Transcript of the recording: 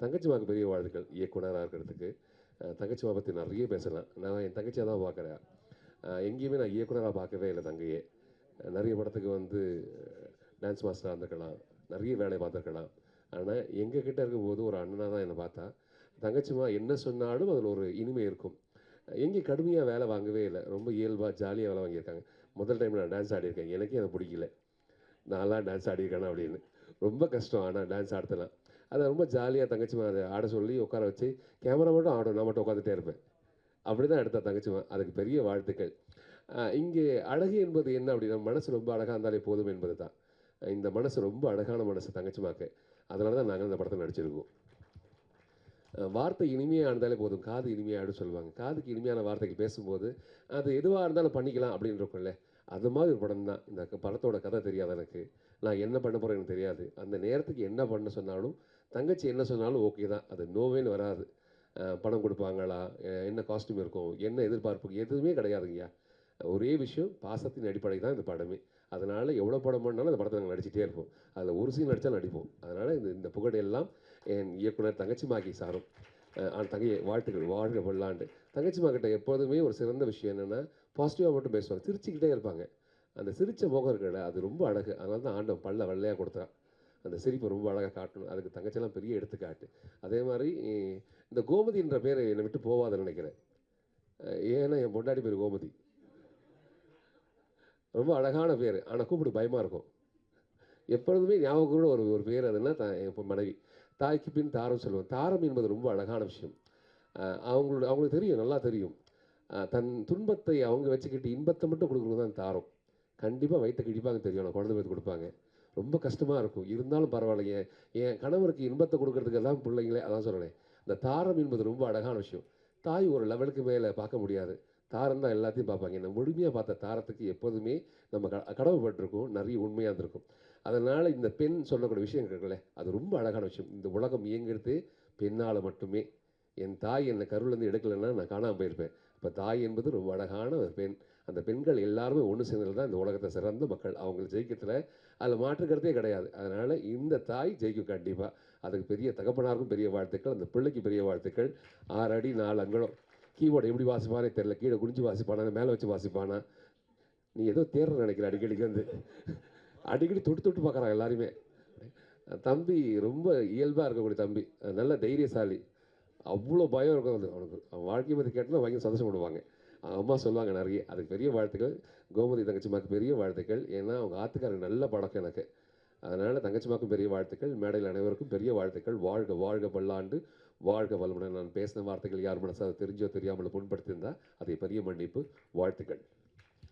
தங்கச்சிமாவுக்கு பெரிய வாழ்த்துக்கள். இயக்குனராக இருக்கிறதுக்கு. அஹ், தங்கச்சிமா பற்றி நிறைய பேசலாம். நான் என் தங்கச்சியாக தான் பார்க்குறேன். எங்கேயுமே நான் இயக்குனராக பார்க்கவே இல்லை தங்கையே. நிறைய படத்துக்கு வந்து டான்ஸ் மாஸ்டராக இருந்திருக்கலாம். நிறைய வேலையை பார்த்துருக்கலாம். ஆனால் எங்கள் கிட்ட இருக்கும்போது ஒரு அண்ணனாக தான் என்னை பார்த்தா தங்கச்சிமா என்ன சொன்னாலும் அதில் ஒரு இனிமை இருக்கும். எங்கேயும் கடுமையாக வேலை வாங்கவே இல்லை. ரொம்ப இயல்பாக ஜாலியாக வேலை வாங்கியிருக்காங்க. முதல் டைம் நான் டான்ஸ் ஆடியிருக்கேன். எனக்கே அதை பிடிக்கல. நான்லாம் டான்ஸ் ஆடியிருக்கேனா அப்படின்னு. ரொம்ப கஷ்டம். ஆனால் டான்ஸ் ஆடுத்தலாம் அதை ரொம்ப ஜாலியாக தங்கச்சிமா அதை ஆட சொல்லி உட்கார வச்சு கேமரா மட்டும் ஆடும் நான் மட்டும் உட்காந்துட்டே இருப்பேன். அப்படி தான் எடுத்தா தங்கச்சிமா அதுக்கு பெரிய வாழ்த்துக்கள். இங்கே அழகு என்பது என்ன அப்படின்னா மனசு ரொம்ப அழகாக இருந்தாலே போதும் என்பது தான் இந்த மனசு ரொம்ப அழகான மனசு தங்கச்சிமாக்கு அதனால தான் நாங்கள் இந்த படத்தை நடிச்சிருக்கோம். வார்த்தை இனிமையாக இருந்தாலே போதும். காது இனிமையாகிடும் சொல்லுவாங்க. காதுக்கு இனிமையான வார்த்தைகள் பேசும்போது அது எதுவாக இருந்தாலும் பண்ணிக்கலாம் அப்படின்னு இருக்கும்ல. அது மாதிரி ஒரு படம் தான். இந்த படத்தோட கதை தெரியாது எனக்கு? நான் என்ன பண்ண போகிறேன் எனக்கு தெரியாது. அந்த நேரத்துக்கு என்ன பண்ண சொன்னாலும் தங்கச்சி என்ன சொன்னாலும் ஓகே தான். அது நோவேன்னு வராது. பணம் கொடுப்பாங்களா? என்ன காஸ்ட்யூம் இருக்கும்? என்ன எதிர்பார்ப்பு? எதுவுமே கிடையாதுங்கய்யா. ஒரே விஷயம் பாசத்தின் அடிப்படை தான் இந்த படமே. அதனால் எவ்வளோ படம் பண்ணாலும் அந்த படத்தை நாங்கள் நடிச்சிட்டே இருப்போம். அதில் ஒரு சீன் நடித்தாலும் நடிப்போம். அதனால் இந்த இந்த புகழையெல்லாம் என் இயக்குனர் தங்கச்சிமாக்கி சாரும். தங்கையை வாழ்த்துக்கள் வாழ்க பொல்லாண்டு தங்கச்சி கிட்ட எப்போதுமே ஒரு சிறந்த விஷயம் என்னென்னா பாசிட்டிவாக மட்டும் பேசுவாங்க. சிரிச்சுக்கிட்டே இருப்பாங்க. அந்த சிரிச்ச முகம் இருக்கல அது ரொம்ப அழகு. அதனால தான் ஆண்டவன் பல்ல வெள்ளையாக கொடுத்தான். அந்த சிரிப்பை ரொம்ப அழகாக காட்டணும். அதுக்கு தங்கச்செல்லாம் பெரிய எடுத்துக்காட்டு. அதே மாதிரி இந்த கோமதின்ற பேர் என்னை விட்டு போவாதுன்னு நினைக்கிறேன். ஏன்னா என் பொண்டாடி பேர் கோமதி. ரொம்ப அழகான பேர். ஆனால் கூப்பிடு பயமாக இருக்கும். எப்பொழுதுமே ஞாபகம் கூட ஒரு ஒரு பேர் அதுன்னா தான் என் மனைவி. தாய்க்கு பின் தாரம் சொல்லுவேன் தாரம் என்பது ரொம்ப அழகான விஷயம். அவங்களோட அவங்களுக்கு தெரியும். நல்லா தெரியும். தன் துன்பத்தை அவங்க வச்சுக்கிட்டு இன்பத்தை மட்டும் கொடுக்குறது தான் தாரம். கண்டிப்பாக வயிற்ற கிழிப்பாங்க தெரியும். நான் குழந்தை பேர் கொடுப்பாங்க. ரொம்ப கஷ்டமாக இருக்கும். இருந்தாலும் பரவாயில்லையே. என் கணவருக்கு இன்பத்தை கொடுக்கறதுக்கு எல்லாம் பிள்ளைங்களே அதான் சொல்கிறேன் இந்த தாரம் என்பது ரொம்ப அழகான விஷயம். தாய் ஒரு லெவலுக்கு மேலே பார்க்க முடியாது. தாரம் தான் எல்லாத்தையும் பார்ப்பாங்க. நம்ம முழுமையாக பார்த்த தாரத்துக்கு எப்போதுமே நம்ம க கடவுப்பட்டிருக்கோம் நிறைய உண்மையாக இருந்திருக்கும். அதனால் இந்த பெண் சொல்லக்கூடிய விஷயம் இருக்குல்ல அது ரொம்ப அழகான விஷயம். இந்த உலகம் இயங்கிறது பெண்ணால் மட்டுமே. என் தாய் என்னை கருவிலேருந்து எடுக்கலைன்னா நான் காணாமல் போயிருப்பேன். இப்போ தாய் என்பது ரொம்ப அழகான ஒரு பெண். அந்த பெண்கள் எல்லாருமே ஒன்று சேர்ந்ததில் தான் இந்த உலகத்தை சிறந்த மக்கள். அவங்களை ஜெயிக்கிறதுல அதில் மாற்றுக்கிறதே கிடையாது. அதனால் இந்த தாய் ஜெயிக்கும் கண்டிப்பாக அதுக்கு பெரிய தகப்பனாருக்கும் பெரிய வாழ்த்துக்கள். அந்த பிள்ளைக்கு பெரிய வாழ்த்துக்கள். ஆறு அடி நாலு அங்கலம். கீபோர்டு எப்படி வாசிப்பானே தெரில கீழே குனிஞ்சு வாசிப்பானா? மேலே வச்சு வாசிப்பானா? நீ ஏதோ தேர்ற நினைக்கிற அடிக்கடிக்கு வந்து. அடிக்கடி தொட்டு தொட்டு பார்க்குறான் எல்லாருமே. தம்பி ரொம்ப இயல்பாக இருக்கக்கூடிய தம்பி. நல்ல தைரியசாலி. அவ்வளோ பயம் இருக்கும் அது. அவனுக்கு அவன் வாழ்க்கையை பற்றி கேட்டால் பயங்கர சந்தோஷப்படுவாங்க. அம்மா சொல்லுவாங்க நிறைய அதுக்கு பெரிய வாழ்த்துக்கள். கோமதி தங்கச்சிமாக்கு பெரிய வாழ்த்துக்கள். ஏன்னா அவங்க ஆத்துக்காரங்க நல்ல பழக்கம் எனக்கு. அதனால் தங்கச்சிமாக்கும் பெரிய வாழ்த்துக்கள். மேடையில் அனைவருக்கும் பெரிய வாழ்த்துக்கள். வாழ்க வாழ்க பல்லாண்டு வாழ்க வளமுடன் நான் பேசின வார்த்தைகள் யார் மனசாக தெரிஞ்சோ தெரியாமல் புண்படுத்தியிருந்தால் அதை பெரிய மன்னிப்பு வாழ்த்துக்கள்.